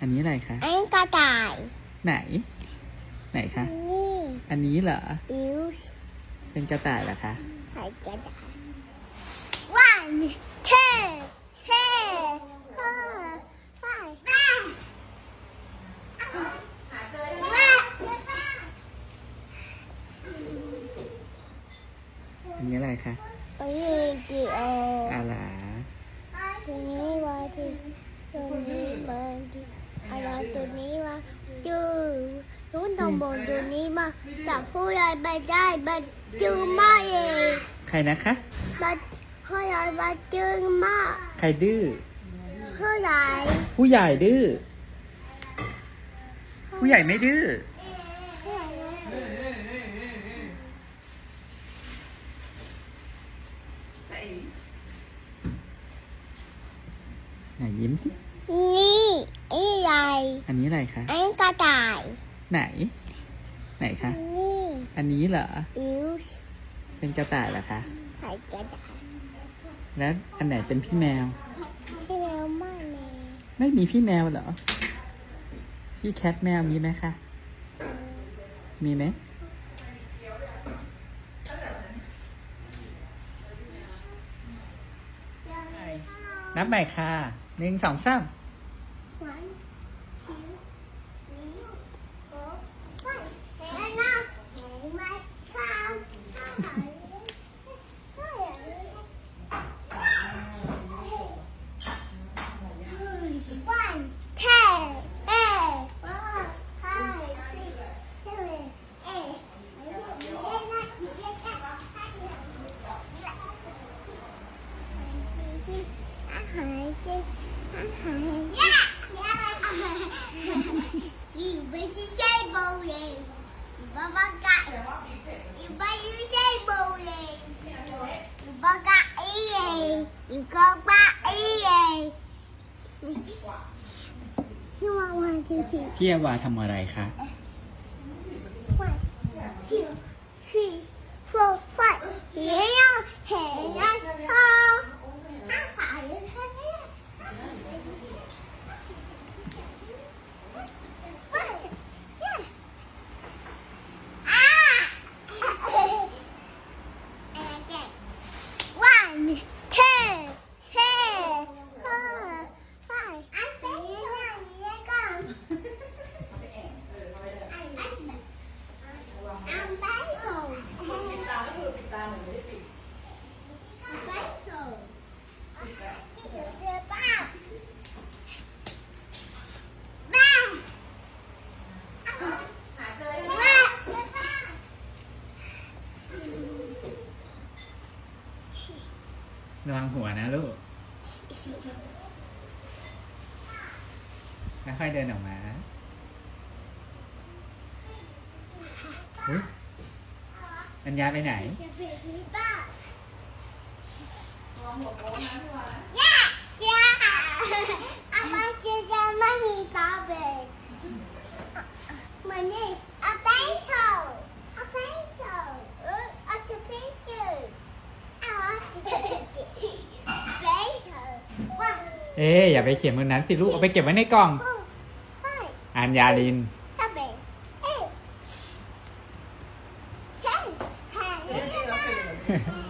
อันนี้อะไรคะ อันนี้กระต่าย ไหน ไหนคะ นี่อันนี้เหรอ อิวเป็นกระต่ายเหรอคะใส่กระต่าย one two three four five อันนี้อะไรคะไปยืนกี่เอออะไรตัวนี้ว่าที่ตัวนี้มาที่อะไร ตัวนี้ว่าจูนู้นตรงบนตัวนี้มาจับผู้ใหญ่ไปได้มาจูมาเองใครนะคะมาผู้ใหญ่มาจูมาใครดื้อผู้ใหญ่ผู้ใหญ่ดื้อผู้ใหญ่ไม่ดื้อผู้ใหญ่ไหนยิ้มสินี่ไอ้ใหญ่อันนี้อะไรคะอันนี้กระต่าย ไหน ไหนคะนี่อันนี้เหรออิวเป็นกระต่ายเหรอคะใส่กระต่ายแล้วอันไหนเป็นพี่แมวที่แมวมากเลยไม่มีพี่แมวเหรอ พี่แคทแมวมีไหมคะ มีไหมนับใหม่ค่ะหนึ่งสองสาม EA. You go back EA. You want one, two, three. พี่เอวาทำอะไรคะ One, two, three, four, five. Here you here you go. I find it. One, two, three, four, five. I'm basil. Basil. Ba. Ba. ระวังหัวนะลูกค่อยๆเดินออกมาอุ๊ยอัญญาไปไหน Yeah, yeah. I want เอ๊ะอย่าไปเขียนบนนั้นสิลูกเอาไปเก็บไว้ในกล่อง two, five, อัญญาลิน seven,